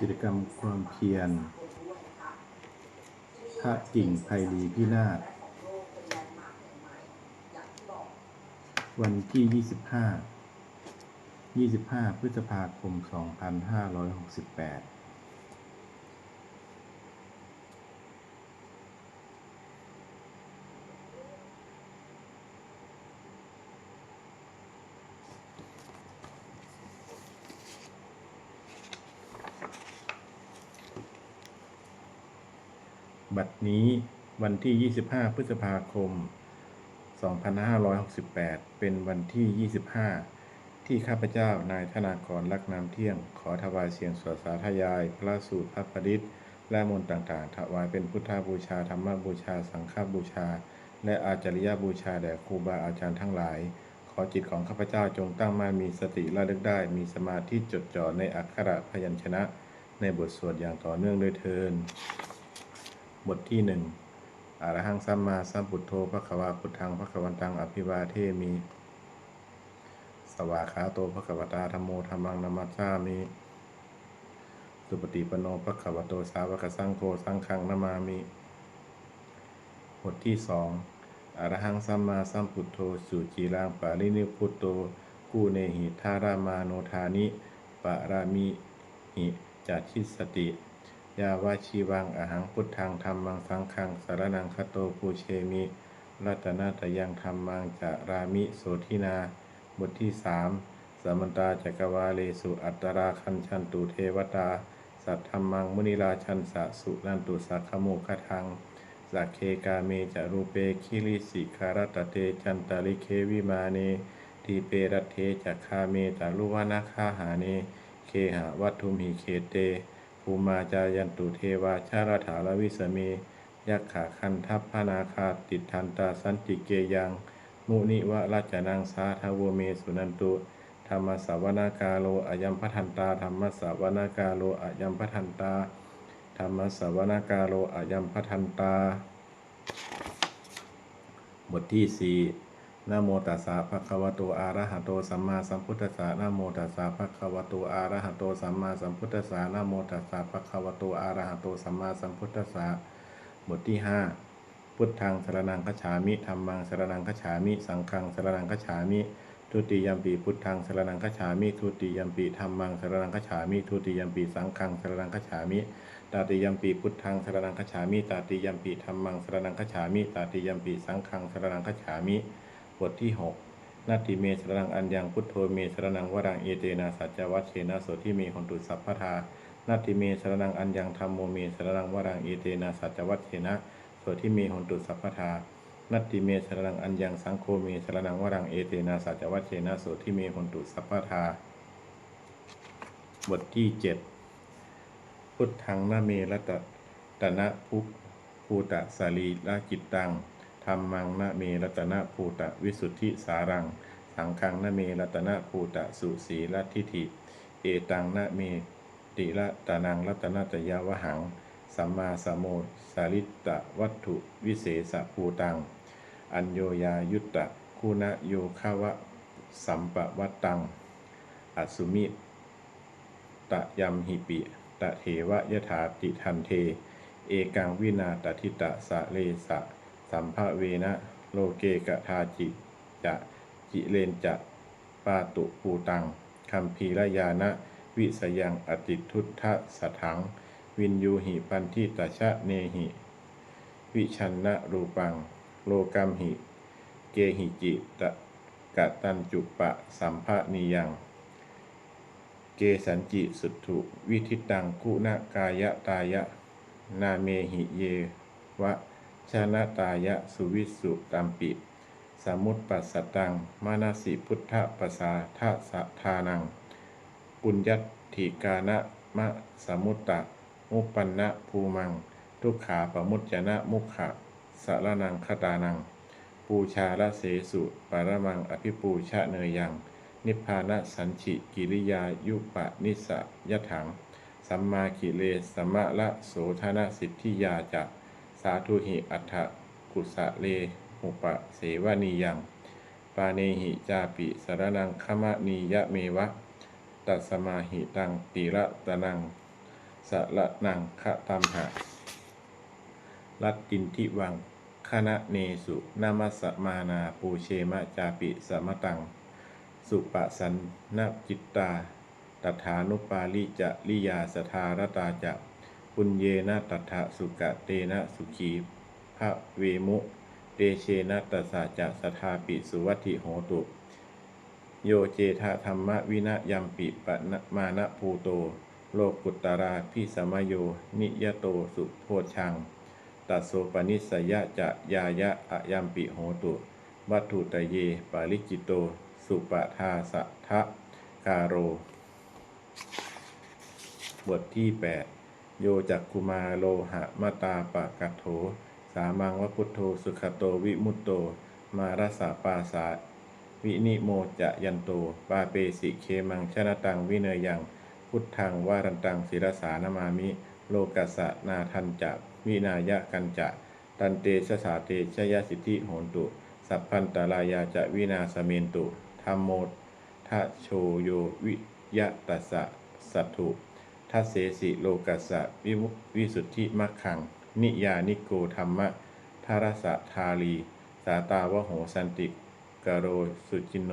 กิจกรรมความเพียร พระกิ่งไพรีพินาศวันที่ 25 25 พฤษภาคม 2568 บัด นี้วันที่ 25 พฤษภาคม 2568 เป็นวันที่ 25 ที่ข้าพเจ้านายธนากรลักน้ำเที่ยง ขอถวายเสียงสวดสาธยาย พระสูตรพระปริตรและมนต์ต่างๆ ถวายเป็นพุทธบูชาธรรมบูชา สังฆบูชา และอาจาริยบูชาแด่ครูบาอาจารย์ทั้งหลาย ขอจิตของข้าพเจ้าจงตั้งมั่นมีสติระลึกได้ มีสมาธิจดจ่อในอักขระพยัญชนะ ในบทสวดอย่างต่อเนื่องด้วยเทิน บทที่หนึ่งอรหังสัมมาสัมพุทโธพระควาพุทธังพระควันตังอภิวาเทมิสวาขาโตพระควตาธรรมโมธรรมังนามัสสามิ สุปฏิปโนพระควโตสาวกสังโฆสังฆังนามามิ บทที่สองอรหังสัมมาสัมพุทโธสุจีรังปารินิพพุตโตกูเนหิทารามาโนทานิปารามิหิจัตชิสติ ยาวาชีวังอหังพุทธังธรรมังสังฆังสารนังคโตปูเชมิรัตนาตยังธรรมังจะรามิโสทินา บทที่สามสมันตาจักรวาเลสุอัตตราคัญชันตุเทวตา สัทธรรมังมุนิราชันสะสุนันตุสักขโมคทังสักเคกาเมจะรูเปคิริสิคารตเตจันตาลิเควิมาเนทีเปรตเทจักคาเมจารุวนาคาหาเนเคหะวัตุมหิเคเต ภูมาจายันตุเทวาชาราถาลวิสเมยักขาคันทัพพนาคาติดทันตาสันติเกยัง มุนิวะราชนังสาทาวเมสุนันตุ ธรรมสาวนากาโลอายัมพทันตา ธรรมสาวนากาโลอายัมพทันตา ธรรมสาวนากาโลอายัมพทันตา บทที่สี่ นะโมตัสสะภะคะวะโตอะระหะโตสัมมาสัมพุทธัสสะนะโมตัสสะภะคะวะโตอะระหะโตสัมมาสัมพุทธัสสะนะโมตัสสะภะคะวะโตอะระหะโตสัมมาสัมพุทธัสสะบทที่ห้าพุทธังสรนังคฉามิธัมมังสรนังคฉามิ สังฆังสรนังคฉามิทุติยมปีพุทธังสรนังคฉามิทุติยมปีธัมมังสรนังคฉามิทุติยมปีสังฆังสรนังคฉามิตาติยมปีพุทธังสรนังคฉามิตาติยมปีธัมมังสรนังคฉามิตาติยมปีสังฆังสรนังคฉามิ บทที่หกนาติเมสรนังอัญญังพุทโธเมสรนังวรังเอเตนะสัจวัชเชนะโสทิเมหนตุสัพพทานาติเมสรนังอัญญังธรรมโมเมสรนังวรังเอเตนะสัจวัชเชนะโสทิเมหนตุสัพพทานาติเมสรนังอัญญังสังโฆเมสรนังวรังเอเตนะสัจวัชเชนะโสทิเมหนตุสัพพทาบทที่เจ็ดพุทธังนาเมรัตตนะภุภูตะสารีละจิตตัง ธรรมังนาเมรัตนภูตะวิสุทธิสารัง สังฆังนาเมรัตนภูตะสุสีละทิฏฐิ เอตังนาเมติละตานังรัตนตยาวหัง สัมมาสมโมสาริตะวัตถุวิเศษภูตัง อัญโยยายุตตะคุณโยคาวะสัมปวัตตังอสุมิตะยัมหิปิ ตะเทวะยถาติทันเท เอกังวินาตทิตะสะเลสะ สัมภเวนะโลเกกะทาจิจะจิเลนจะปาตุปูตังคัมภีรยานะวิสยังอติทุทธสถัง วินยูหิปันทิตชะเนหิ วิชันนะรูปัง โลกัมหิ เกหิจิตะกะตันจุปะสัมภะนิยัง เกสันจิสุถุวิทิตังคุณกายะตายะ นาเมหิเยวะ ชนะตายะสุวิสุตัมปิ สมุตปัสสตัง มานาสิพุทธปสาทะสะทานัง ปุญญัติกานะมะสมุตตะ มุปปันนะภูมัง ทุกขาปมุจจนะมุขะสารนังคตานัง ปูชาละเสสุปารมังอภิปูชะเนยยัง นิพพานะสัญชิกิริยายุปะนิสยถัง สัมมากิเลสสัมมะละโสธนสิทธิยาจะ สาธุหิอัฏฐกุสะเลหุปะเสวนียัง ปาเนหิจาปิสารนังขมะนียะเมวะ ตัสมาหิตังตีระตะนังสะละนังคะตัมหะ รัตตินทิวังคณะเนสุนามัสสมานาปูเชมะจาปิสมตัง สุปะสันนจิตตาตถานุปาลิจะลิยาสทารตาจะ ปุญเยนะตถาสุกะเตนะสุขีภะเวมุเตเชนะตัสสะจะสทาปิสุวัติโหตุ โยเจทะธรรมวินะยัมปิปะนะมานะภูโต โลกุตตราพิสมโย นิยโตสุโพชัง ตัสโสปนิสยะจะยายะอะยัมปิโหตุวัตถุตะเยปาลิจิตโต สุปทาสัทะกาโร บทที่ 8 โยจักกุมาโลหะมาตาปะกัตโถ สามังวพุทโธสุขโตวิมุตโต มารสาปาสาวินิโมจะยันโตปาเปสิเคมังชนะตังวิเนยัง พุทธังวารันตังศิรสานามามิ โลกัสะนาทันจะวินายะกันจะ ตันเตชะสาเตชยสิทธิโหนตุ สัพพันตรายาจะวินาสเมนตุธรรมโมทะโชโยวิยะตัสสะสัตถุ ทัสเสสิโลกัสสะวิมุวิสุทธิมัคขัง นิยานิโกธรรมะทารสะทาลี สาตาวโหสันติกโรสุจิโน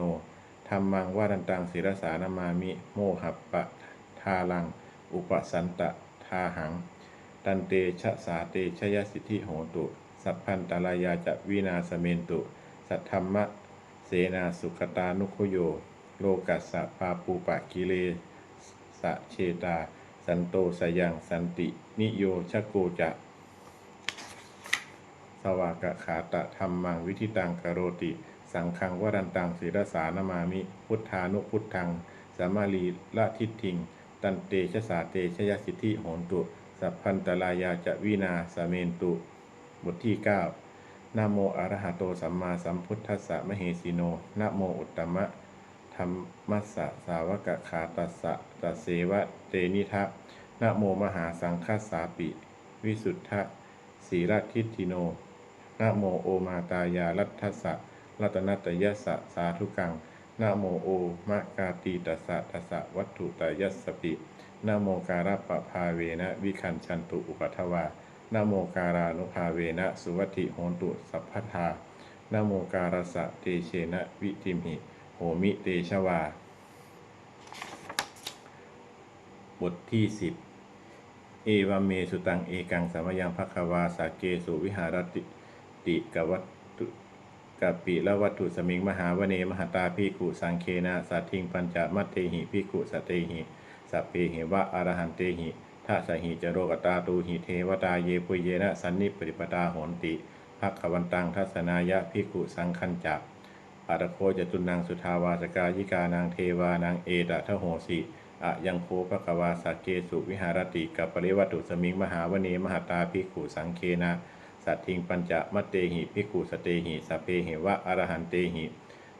ธรรมังวารันตังศิรสานามามิ โมหัปปะทาลัง อุปสันตะทาหัง ตันเตชะสาเตชยสิทธิโหตุ สัพพันตรายาจะวินาสเมนตุ สัทธรรมะ เสนาสุขตานุโคโย โลกัสสะปาปูปะกิเลสะเชตา สันโตสยังสันตินิโยชโกจะสวากะขาตะธรรมังวิธิตังกโรติ สังฆังวรันตังศิรสานามามิ พุทธานุพุทธังสามาลีละทิฏฐิง ตันเตชะสาเตชยสิทธิโหนตุ สัพพันตรายาจะวินาสเมนตุ บทที่ 9นะโมอรหะโตสัมมาสัมพุทธัสสะมเหสีโนนะโมอุตตมะธรรมัสสะสาวกขาตัสสะตัสเสวะ เตนิทะนะโมมหาสังฆสสาปิ วิสุทธะสีรทิฏฐิโนนะโมโอมาตายารัตทัสะรัตนัตยสสะสาธุกังนะโมโอมะกาตีตัสสะตัสสะวัตถุตยัสสปินะโมการะปะภาเวนะวิคันชันตุอุปัทวานะโมการานุภาเวนะสุวัติโหตุสัพพทานะโมการสะเตเชนะวิติมหิโหมิเตชวา บทที่สิบเอวเมสุตังเอกังสามยังภควาสาเกสุวิหารติติกวัตตุกัปปิละวัตถุสมิงมหาวเนมหตาพิกุสังเคนะสัตทิงปัญจมัตเตหิพิกุสตเตหิสัพเพหิวะอรหันเตหิทัสหิจโรกตาตูหิเทวตาเยปุเยนะสันนิปริปตาโหนติภควันตังทัศนายะพิกุสังคัญจักอาตโคจตุนังสุทาวาสกายิกานางเทวานางเอตทะโหสิ อะยังโคภควาสักเกสุวิหารติกับปริวัตุสมิงมหาวเนมหตาภิกขุสังเคนะ สัตทิงปัญจมเตหิภิกขุสเตหิสพเพหิวะอรหันเตหิ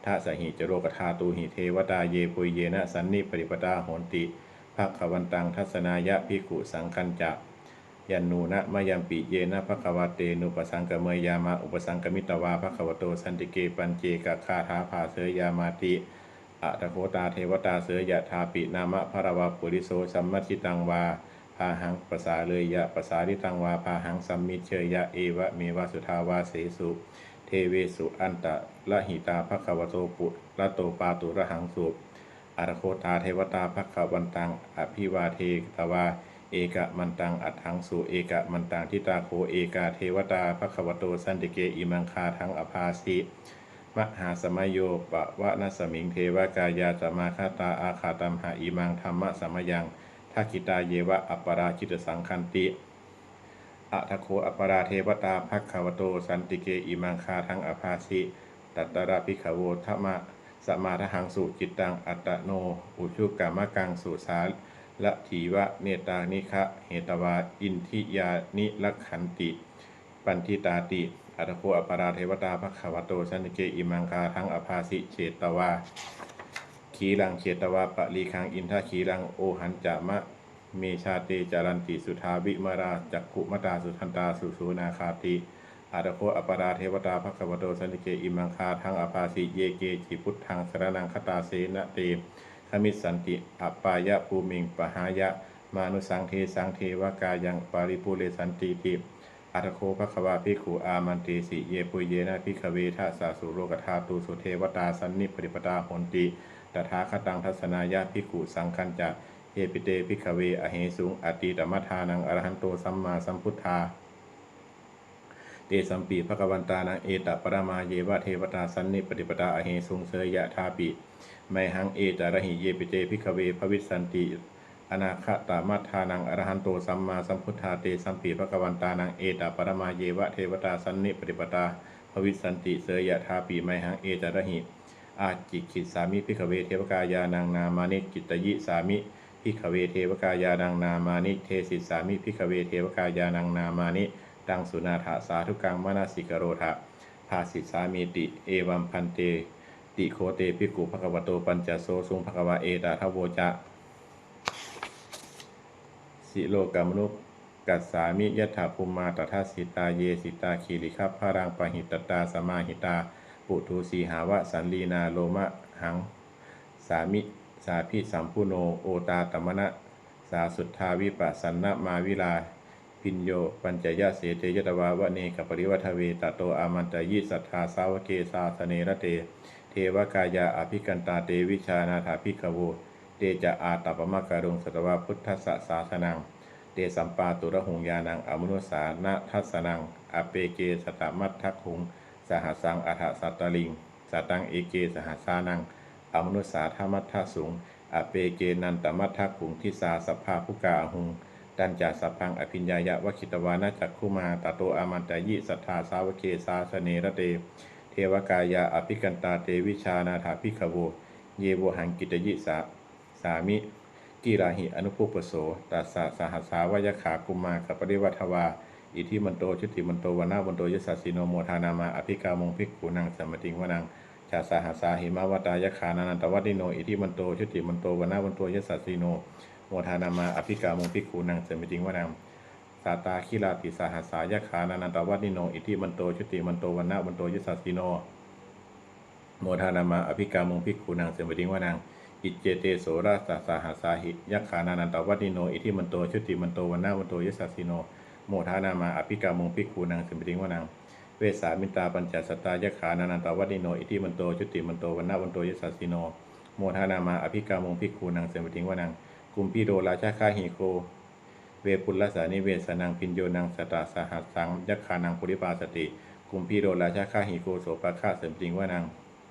ทัสหิจโรกธาตูหิเทวตาเยปุยเยนะสันนิปริปตาโหนติภควันตังทัศนายะภิกขุสังคัญจะยันนูนะมะยัมปิเยนะภควเตนุปสังกเมยามาอุปสังกมิตวาภควโตสันติเกปัญเจกคาถาภาเสยยามาติ อะตะโคตาเทวตาเสือยะทาปินามะพระวาปุริโสสัมมัติตังวาพาหังปสาเลยยะปสาริตังวาพาหังสัมมิเชยยะเอวะเมวะสุทาวาเสสุเทเวสุอันตะละหิตาภควโตปุละโตปาตุระหังสุอะตะโคตาเทวตาภควันตังอภิวาเทตวาเอกะมันตังอัฏฐังสุเอกะมันตังทิตาโคเอกาเทวตาภควโตสันติเกอิมังคาทังอภาสิ มหาสมยโยปะวะนสมิงเทวกายาจะมาคาตาอาคาตัมหาอิมังธรรมะสมยังทักิตาเยวะอัปปราชิตสังคันติอะทโคอัปปราเทวตาภักขวโตสันติเกอิมังคาทังอภาสิตัตตระพิขโวทมะสมาทหังสุจิตตังอัตโน อุชุกามะกังสุสาละถีวะเนตานิคะเหตวาอินทิยานิลักขันติ ปันทิตาติ อัตโคอปาราเทวตาภควโตสันติเกอิมังคาทั้งอภาสิเฉตวาขีลังเฉตวาปะลีคังอินทาขีลังโอหันจะมะเมชาเตจารันติสุทาวิมราจักขุมตาสุทันตาสุสูนาคาติอาตโคอปาราเทวตาภควโตสันติเกอิมังคาทั้งอภาสิเยเกจิพุทธังสรนังคตาเสนะเตขมิสสันติอัปปายะภูมิงปหายะ มานุสังเทสังเทวกายังปาริปุเรสันติติ อัตโคภควาภิขุอามันติสิเยปุเยนะภิกขเวทาสาสุโรกธาตุสุเทวตาสันนิปริปตาหนติตถาคตังทัศนายาภิขุสังคัญจะเอปิเตภิกขเวอเหสุงอติตมัทานังอรหันโตสัมมาสัมพุทธาเตสัมปีภควันตานังเอตปรมาเยวะเทวตาสันนิปฏิปตาอเหสุงเสยยะทาปิไมหังเอตระหิเยปิเตพิกเวภวิสันติ อนาคตามัทานังอรหันโตสัมมาสัมพุทธาเตสัมปีภควันตานังเอตปรมาเยวะเทวตาสันนิปฏิปตาภวิสันติเสยยะทาปิไมหังเอตรหิ อาจิกิสามิพิกเวเทวกายานังนามานิจิตตยิสามิพิกเวเทวกายานังนามานิเทสิสามิพิกเวเทวกายานังนามานิดังสุนาถาสาธุกังมนาสิกโรธะภาสิสามีติเอวัมพันเตติโคเตภิกุภควโตปัญจโสสุงภควาเอตาทโวจะ สิโลกามนุกกัสสามิยะถาภูมาตถาสิตาเยสิตาคีริคัพพารังปหิตตาสมาหิตา ปุถุสีหาวะสันลีนาโลมะหัง สามิสาพิสัมพุโนโอตาตมณะ สาสุทธาวิปัสสนมาวิลา พินโย ปัญจยะเสเตยตวาวะเนกปริวัทเวตโตอามันตยิสัทธาสาวเกสาสเนระเต เทวกายาอภิกันตาเตวิชานาถาภิกขโว เตจะอาตปมะการุงสตวาพุทธสสาสนัง เตสัมปาตุระหงยานังอมนุสานะทัสนัง อเปเกสตมัตทักหุง สหัสังอัฏฐสัตตลิงสตังเอเกสหัสานัง อมนุสาธมัททสุง อเปเกนันตมัททักขุงทิสาสภาภุกาหุงดันจาสัพพังอภิญญายะวคิตวานาจักขุมาตโตอามันตยิสัทธาสาวเกสาสเนระเต เทวกายาอภิกันตาเตวิชานาถาภิขโว เยโวหังกิตยิสา สามิกีราหิอนุภุปโสตัสสะสหัสสาวยขากุมมากับปริวัทวา อิทิมันโตชุติมันโตวนาวันโตยสัสสิโนโมทานามาอภิกามงภิกขุนังสัมมติงวนังชาสาหัสสาหิมาวตายขานานันตวัติโนอิทิมันโตชุติมันโตวนาวันโตยสัสสิโนโมทานามาอภิกามงภิกขุนังสัมมติงวนังสาตาคิลาติสหัสสายขานานันตวัติโนอิทิมันโตชุติมันโตวนาวันโตยสัสสิโนโมทานามาอภิกามงภิกขุนังสัมมติงวนัง อิเจเตโสราสสาหาสาหิยักขานานันตวัติโน อิทิมันโตชุติมันโตวันนาวันโตยสัสสิโน โมทานามาอภิกามงภิกขุนังสิมปิงวานังเวสามิตาปัญจสตายะขานานันตวัติโน อิทิมันโตชุติมันโตวันนาวันโตยสัสสิโน โมทานามาอภิกามงภิกขุนังสิมปิงวานังกุมพีโดราชาคาหิโค เวปุลลสานิเวสนังพินโยนังสตาสหัสสังยักขานังปุริปาสติกุมพีโดราชาคาหิโกโสปะฆาเสริมจริงว่านัง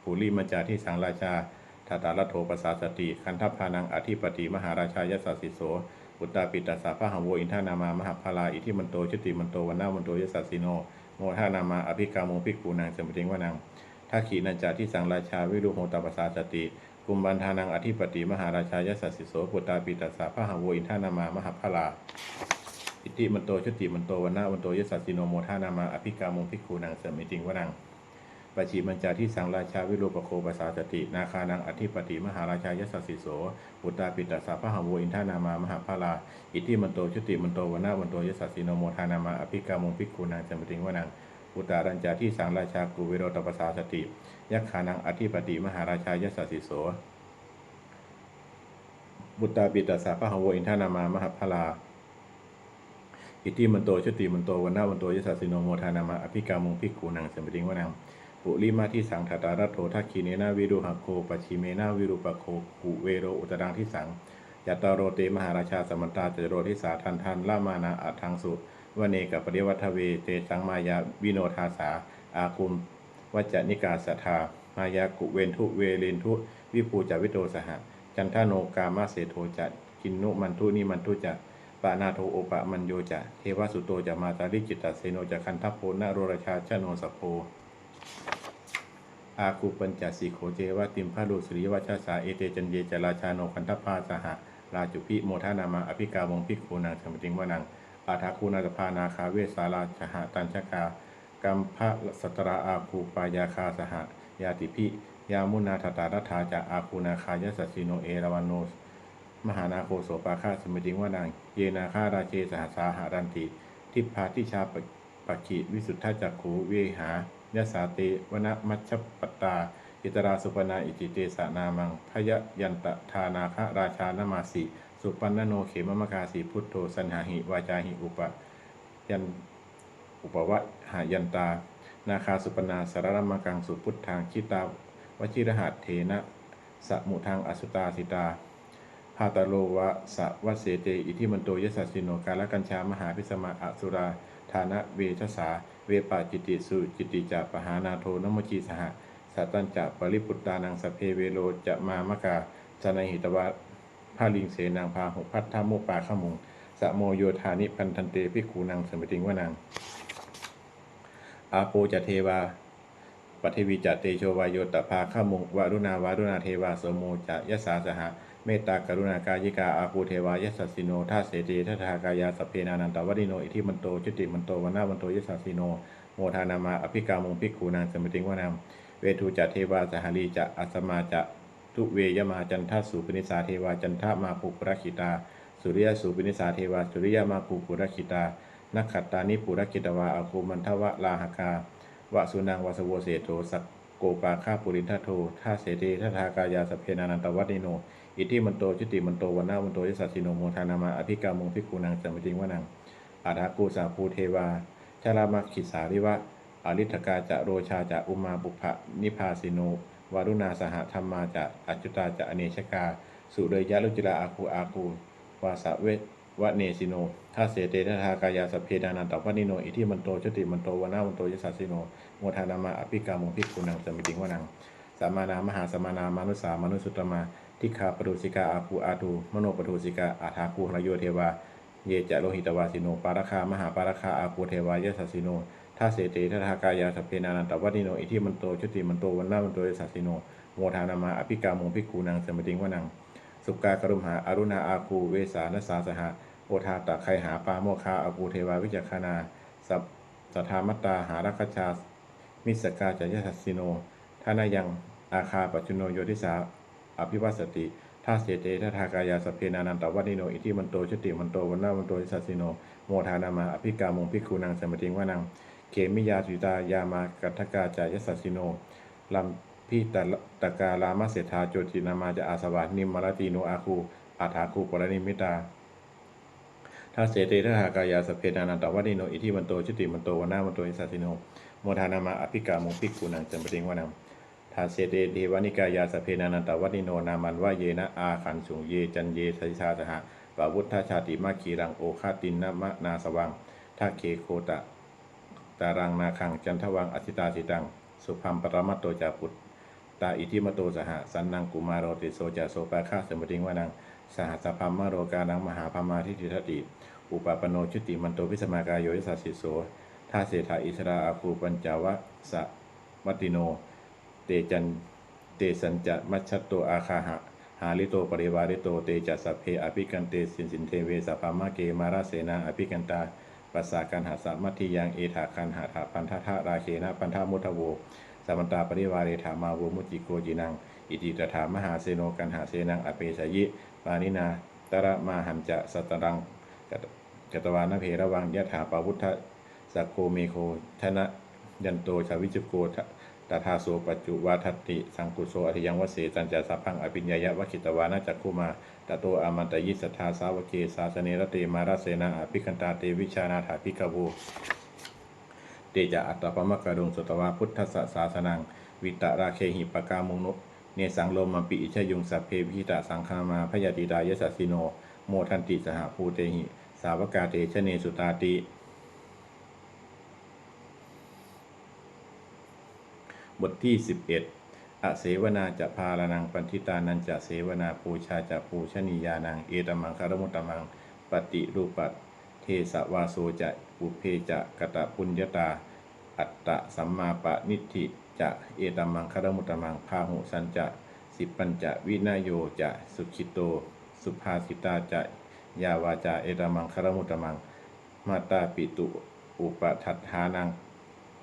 ปุริมัจจาที่สังราชา ทาตาลโทปสาสติ คันทัพพานังอธิปติ มหาราชายสสสิโสอุตตาปิตาสาพหังโวอินทานามามหาพลาอิทิมันโตชุติมันโตวันนาวันโตยสัสสิโน โมทานามาอภิกาโมภิกขุนางเสมจริงวานังทักขีนันจาที่สังราชาวิรุโหตปสาสติกุมบันทานังอธิปติมหาราชายสสสิโสปุตตาปิตาสาพหังโวอินทานามามหาพลาอิติมันโตชุติมันโตวันนาวันโตยสัสสิโนโมทานามาอภิกามงภิกขุนางเสมจริงวานัง ปชิมัญจาที่สังราชาวิโรปโคปสาสติ นาคานังอธิปติมหาราชายสสสิโสปุตตาปิตาสาพะหังวอินทานามามหาพาลาอิทิมันโตชุติมันโตวันนาวันโตยสัสสิโนโมทานามาอภิกามงภิกขุนางจำปติงวนังปุตารัญจาที่สังราชากุวิโรตปสาสติยักขานังอธิปติมหาราชายสสสิโสบุตตาปิตาสาพะหังวอินทานามามหาพาลาอิทิมันโตชุติมันโตวันนาวันโตยสัสสิโนโมทานามาอภิกามงภิกขุนางจำปติงวนัง ปุริมาที่สังถตารัตโถทักขีเนนาวิรุหโคปชิเมนาวิรุปโคกุเวโรอุตรังที่สังยัตตารโรเตมหาราชาสมันตาจโรทิสาทันทันลามานาอัทังสุวเนกับปริวัทเวเตสังมายาวิโนทาสา อาคุมวัจนิกาสทามายากุเวนทุเวเลนทุวิภูจวิโตสหจันทโนกามาเสโทจะกินนุมันทุนิมันทุจะปานาโทโอปะมันโยจะเทวสุโตจะมาตาริจิตตเสโนจะคันทัพโพนาโรราชาชโนสโพ อาคูปัญจสีโขเจวะติมพาลุสริวัชสาเอเตจันเยจราชาโนคันทพาสหะราจุพิโมทานามาอภิกาวงภิกขุนางสมติงวนังอาทาคูนาตพานาคาเวสาราชหะตัญชกากัมพะสตราอาคูปายาคาสหะยาติพิยามุนาทตารัฐาจะอาคูนาคายสัสสิโนเอราวันโนสมหานาโคโสปาคาสมิติงวานางเยนาคาราเชสหสาหารันติทิพพาทิชาปปักขิวิสุทธาจักขูเวหา ยสาเตวนมัชปตา อิตราสุปนาอิจิเตสานามังพยยันตทานาคราชานามาสิสุปันนโนเขมมะกาสีพุทโธสันหาหิวาจาหิอุปยันอุปวะหายันตา นาคาสุปนาสารรมกังสุพุทธังคิตาวชิรหัสเทนะสมุทังอสุตาสิตาพาตโลวะสะวะเสเตอิทิมันโตยสัสสิโนกาลกัญชามหาพิสมาอสุรา ธานะเวชสา เวปาจิติสุจิติจะปหานาโทนมจีสหะสัตตัญจะปริปุตตานังสเพเวโลจะมามกาจนหิตวะพาลิงเสนางพาหุพัทธาโมปาขมุงสะโมโยธานิพันธันเตพิขูนังสมติงวานังอาโปจะเทวาปัทวีจเตโชวายโยตภาข้ามุงวารุณาวารุณาเทวาสโมจะยสสาสหะ เมตตากรุณากายิกาอาภูเทวายสสสิโนท่าเสเตทัทากายาสเพนานันตวดิโนอิทิมันโตจุติมันโตวนาวันโตยสสสิโนโมทานามาอภิกามุงพิกขูนางสมติงวานามเวทูจะเทวาสหลีจะอัสมาจะทุเวยมาจันทสุปนิสาเทวาจันทมาภูปรคิตา สุริยสุปนิสาเทวาสุริยมาภูปุรคิตานักขัตตานิปุรคิตวาอาคูมันทวะลาหกาวะสุนังวสโวเสโตสักโกปาคาปุรินทโทท่าเสเททัทากายาสเพนานันตวัตนิโน อิทิมันโตจุติมันโตวันนาวันโตยสัสสิโนโมทานามาอภิกามงพิกูนังสัมปติงวนังอาทากูสาภูเทวาชารามัคขิสาริวะอริทกาจะโรชาจะอุมาบุพะนิพาสิโนวารุณาสหธรรมาจะอจุตาจะอเนชกา สุเรยะลุจิราอาคูอาคูวาสะเววะเนสิโนท่าเสเตทัทากายาสเพนานันตวัตนิโน อิทิมันโตจุติมันโตวนาวันโตยสัสสิโนโมทานามาอภิกามงพิกุนังสมิติงวนังสามานามหาสมานามานุสามนุสุตตมา ทิคาปรุสิกาอาภูอาตูมโนปรุสิกาอาทาคูหรโยเทวา เยจะโลหิตวาสิโน ปาราคามหาปาราคาอาภูเทวายสัสิโนท่าเสเตทัทากายาสเพนานันตวัติโน อิทิมันโตชุติมันโตวันนาวันโตยสัสิโน โมทานามาอภิกามุงพิกุนังสมติงวนัง สุกากรุมหาอรุณาอาคูเวสานสาสหะโอทาตะไคหาปาโมคาอาคูเทวาวิจักขณาสัพสัทธามัตตาหารัคชามิสกาจายสัสสิโนท่านายังอาคาปัจจุโนโยทิสา อภิวัสติท่าเสเตทัทากายาสเพนานันตวันิโน อิทิมันโตชติมันโตวันนาวันโตยสัสสิโน โมทานามา อภิกามงพิคูนังสมติงวานัง เขมิยาสุตายามากัทกาจายสัสสิโนลัมพิตะตะกาลามาเสธาโจตินามาจะอาสวะนิมมรติโนอาคูอาถาคูปรณิมิตาถ้าเสเตทัทากายาสเพนานันตวันิโน อิทิมันโตชติมันโตวันนาวันโตยสัสสิโน โมทานามา อภิกามุปิกกุนังจำปติงวานัง ทาเสเตเทวานิกายาสเพนานันตวันิโนนามันว่าเยนะอาขันสุงเยจันเยสัชาสหะปะวุฒชาติมาคีรังโอคาตินนมะนาสวังทาเคโคตะตารังนาคังจันทวังอธิตาสิตัง สุพัมปรมัตโตจาปุตตาอิทิมโตสหสันนังกุมาโรติโสจาโสปาคาสมติงวานัง สหัสพัมมโรกานังมหาพมาทิฏฐิทติ อุปปโนชุติมันโตวิสมากายโยยสัสสิโสท่าเศรษฐาอิสราอาคูปัญจวะสะวัติโน เตจันเตสัญจะมัชชตโตอาคาหะหาลิโตปริวาริโตเตจัสเพอภิกันเตสินสินเทเวสัพพามะเกมาราเสนาอภิกันตาปัสสากันหาสามัทธิยังเอถาคันหาถาพันธะทะราเคนะปันธามุทโวสัมมันตาปริวาเรถามาโวมุจิโกจินัง อิติตถามหาเสโนกันหาเสนังอเปชยิปานินาตระมาหันจะสัตตังกตวานเพระวังยะถาปาวุทธสักโกเมโคชนะยันโตชาวิจุโกท ตถาโสปัจจุวาทัตติ สังกุโสอธิยังวเสจันจะสัพพังอภิญญายะวคิตวานาจักคุมาตโตอามันตยิสัทธาสาวเกสาสเนรเตมาราเสนาอภิคันตาเตวิชานาถาภิกขูเตจะอัตตปมะกะดงสุตวาพุทธสสาสนัง วิตะราเคหิปกามุนุเนสังโลมมปิอิชยุงสัพเพวิตาสังคามาพยาติดายสัสสิโน โมทันติสหภูเตหิ สาวกาเตชะเนสุตาติ บทที่ 11 อเสวนาจะพาลนังปันทิตานันจะเสวนาปูชาจะปูชนียานัง เอตมังคารมุตมัง ปฏิรูปัตเทสวาโสจะปุเพจะกตะปุญญตา อัตตะสัมมาปะนิธิจะเอตมังคารมุตมังพาหุสันจะสิปัญจะวินายโยจะสุขิโต สุภาสิตาจะยาวาจาเอตมังคารมุตมัง มาตาปิตุ อุปทัฏฐานัง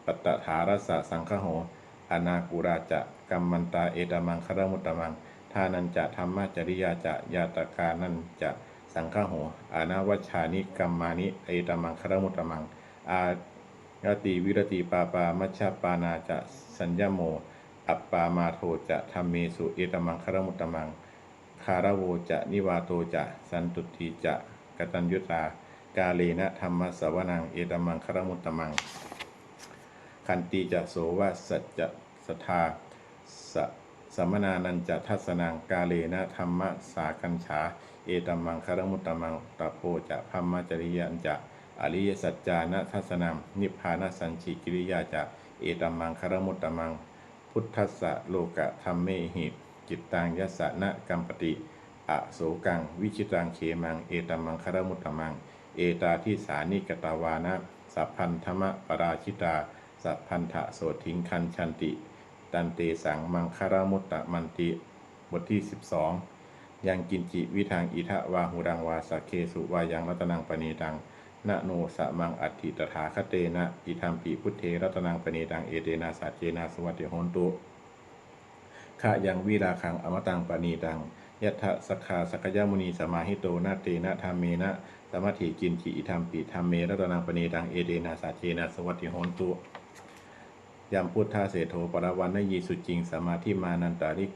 ปัตตถารสะสังคโห อนากุราจะกัมมันตาเอตมังคารมุตตมังทานันจะธรรมจริยาจะยาตกานันจะสังฆโหอานาวัชานิกัมมานิเอตมังคารมุตตมัง อาติวิรติปาปามัชฌปานาจะสัญญโม อัปปามาโทจะธรรมเมสุเอตมังคารมุตตมัง คารโวจะนิวาโตจะสันตุทีจะกตัญยุตา กาเลนะธรรมสวนังเอตมังคารมุตตมัง คันติจะโสวะสัจจะสทธาสสมนานันจะทัศนังกาเลนะธรรมะสากัญชา เอตัมมังคารมุตตมังตะโพจะพัมมจริยันจะอริยสัจจานะทัศนังนิพพานสัญชิกิริยาจะเอตัมมังคารมุตตมัง พุทธัสสะโลกะธรรมเมหิจิตตังยสะนะกัมปติอโศกัง วิชิตังเขมัง เอตัมมังคารมุตตมัง เอตาทิสานิกตาวานะสัพพันธมะปราชิตา สัพพันธะโสทิงคันชันติ ตันเตสังมังคารมุตตะมันติ บทที่ 12 ยังกินจิวิทางอิทะวาหุรังวาสเคสุวายังรัตนังปณีตังนะโนสะมังอัตถิตถาคเตนะอิทัมปิพุทเทรัตนังปณีตังเอเตนะสัจเจนะสวัสดิโหนตุขะยังวิราคังอมตังปณีตังยัตถะสกขาสกยมุนีสมาหิโตนาเตนะธรรมเมนะสมัติกินจิอิทัมปิธรรมเมรัตนังปณีตังเอเตนะสัจเจนะสวัสดิโหนตุ ยามพุทธาเสโทปรวันนยีสุจริงสมาธิมานันตาริ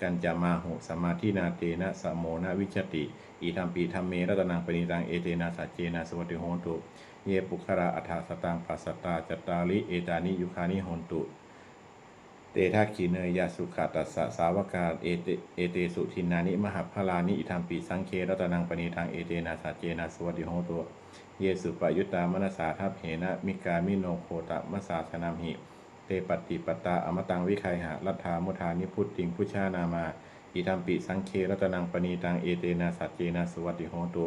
กัญจามาหุสมาธินาเตนะสมโมนะวิชติอีธรรมปีธรรมเมรัตนังปณิตังเอเตนะสัจเจนะสวัสดิโหนตุเยปุคราอัฏฐาสตังปัสสตาจตตาลิเอตานิยุคานิโหนตุ เตทักขีเนยยาสุขาตัสสะสาวกาเอเตเอเตสุทินานิมหาพลานิอิธรรมปีสังเครัตนังปณิตังเอเตนะสัจเจนะสวัสดิโหนตุเยสุปยุตตามนัสสาทัพเหนะมิกามิโนโคตะมสาสนามหิ เตปฏิปตาอมตังวิคัยหะรัฐามุทานิพุทธิงพุชานามา อิทัมปิสังเครัตนังปณีตังเอเตนะสัจเจนะสวัสดิโหตุ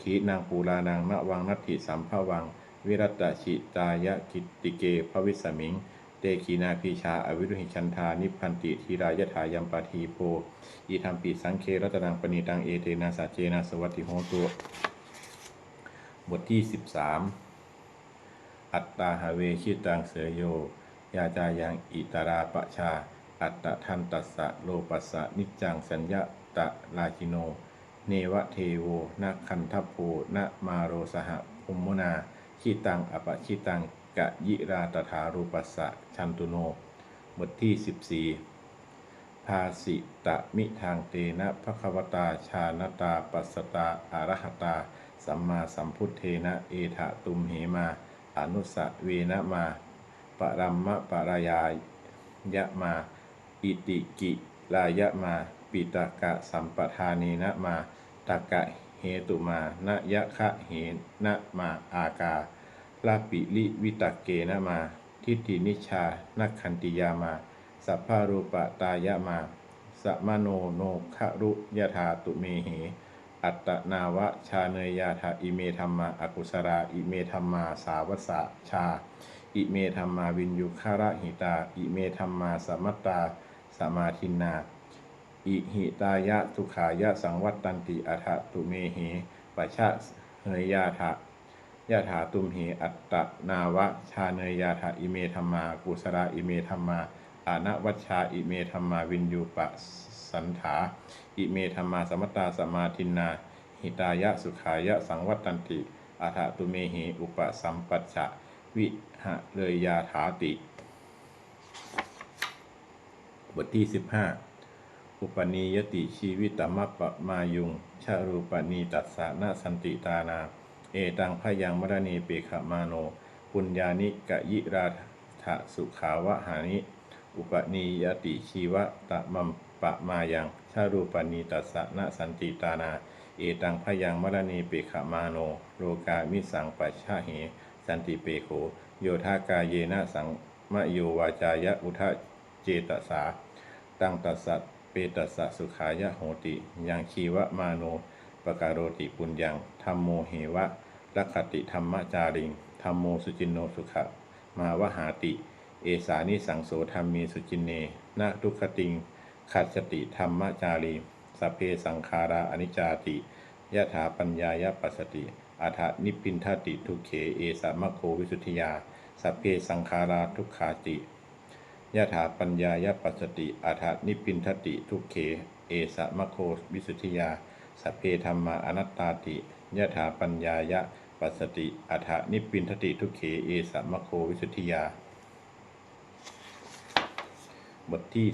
ขีนางปูลานังมะวังนัตถิสัมภวัง วิรัตชิตายะกิติเกภวิสมิง เตขีนาพีชาอวิรุหิชันธานิพันติทีรายถายัมปาทีโพอิทัมปิสังเครัตนังปณีตังเอเตนะสัจเจนะสวัสดิโหตุบทที่สิบสามอัตตาหาเวชิตังเสยโย ยาจายังอิตราปชา อัตตะทันตัสสะโลปัสสะนิจจังสัญญาตะลาจิโน เนวะเทโวนาคันทพโพนมาโรสหภุมมุนาชิตังอปชิตังกะยิราตถารูปัสสะชันตุโน บทที่ 14 ภาสิตะมิทางเตนะภควตาชานตาปัสตาอารหตา สัมมาสัมพุทเทนะเอถะตุมเหมา อนุสะเวนะมา รัมมะปรายายะมา อิติกิลายะมา ปิตกะสัมปทานีนะมาตกะเหตุมานะยะคะเหนะมาอากาลาปิลิวิตกเกนะมา ทิฏฐินิชานักขันติยามา สัพพารูปตายะมาสมโนโนคะรุยธาตุเมเห อัตนาวะชาเนยยาธาอิเมธรรมาอากุสรา อิเมธรรมาสาวสะชา อิเมธรรมาวินยุคาระหิตา อิเมธรรมาสมัตตาสมาทินนา อิหิตายะทุขายะสังวัตตันติอัฏฐตุเมเหปชะเฮยยาธายะถาตุมเหอัตตนาวะชาเนยยาธาอิเมธรรมากุสราอิเมธรรมาอานวัชชาอิเมธรรมาวินยูปะสันถา อิเมธรรมาสมัตตาสมาทินนา หิตายะสุขายะสังวัตตันติอัฏฐตุเมเหอุปสัมปัชชะ วิหะเลยยาถาติ บทที่15อุปนิยติชีวิตมัปปมายุง ชารูปนีตัสสะนาสันติตานา เอตังพยังมรณีเปขมาโน ปุญญานิกะยิราทะสุขาวะหานิ อุปนิยติชีวะตะมัมปะมายัง ชารูปนีตัสสะนาสันติตานา เอตังพยังมรณีเปขมาโน โลกามิสังปัชชาเห สันติเปโข โยธากาเยนะสังมะโยวาจายะอุทะเจตสา ตังตัสสะเปตัสสะสุขายะโหติ ยังชีวะมาโนปการโรติปุญญังธรรมโมเหวะลักขติธรรมจาริงธรรมโมสุจินโนสุขะมาวหาติ เอสานิสังโสธรรมีสุจินเนนาทุกขติงขัดสติธรรมจารีสพเพสังขาราอนิจจาติยะถาปัญญายปัสสติ อาถานิพินทติทุเขเอสามะโควิสุทธิยา สัพเพสังขาราทุกขาติยะถาปัญญายปัสสติอาถานิพินทติทุเขเอสะมะโควิสุทธิยา สัพเพธรรมาอนัตตาติยะถาปัญญายปัสสติอาถานิพินทติทุเขเอสะมะโควิสุทธิยา บทที่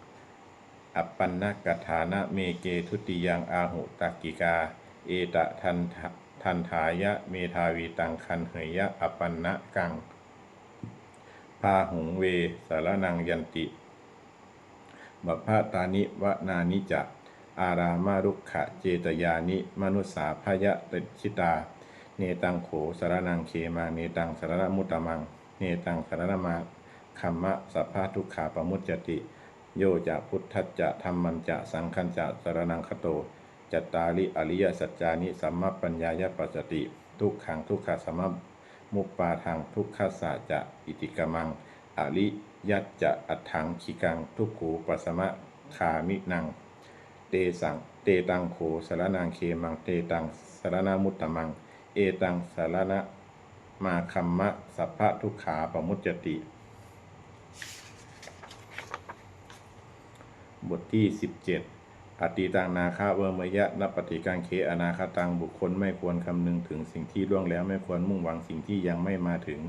16อัปปันนกัฏฐานะเมเกทุติยังอาหุตักกิกา เอตะทัน ทันทายะเมทาวีตังคันเหยยะอปันนะกัง พาหุงเวสารนังยันติบัพพะตานิวนานิจะอารามารุขขะเจตยานิ มนุสสาพยะติชิตา เนตังโขสารนังเคมาเนตังสารมุตมัง เนตังสารนมาคัมมะสัพพะทุกขาปมุจจติ โยจะพุทธจจะธรรมันจะสังคัญจะสารนังคโต จัตตาริอริยสัจจานิสัมมาปัญญายปัสสติ ทุกขังทุกขะสัมมมุปปาทางทุกขสาจะอิติกมัง อริยัจจะอัตถังคิกัง ทุกขูปัสมะคามินัง เตสัง เตตังโขสารนังเคมัง เตตังสารนามุตตมัง เอตังสารณะมาคัมมะ สัพพะทุกขาปมุจจติ บทที่ 17 อติตังนาคาเวเมยะนปฏิกังเคอนาคตังบุคคลไม่ควรคำนึงถึงสิ่งที่ล่วงแล้วไม่ควรมุ่งหวังสิ่งที่ยังไม่มาถึง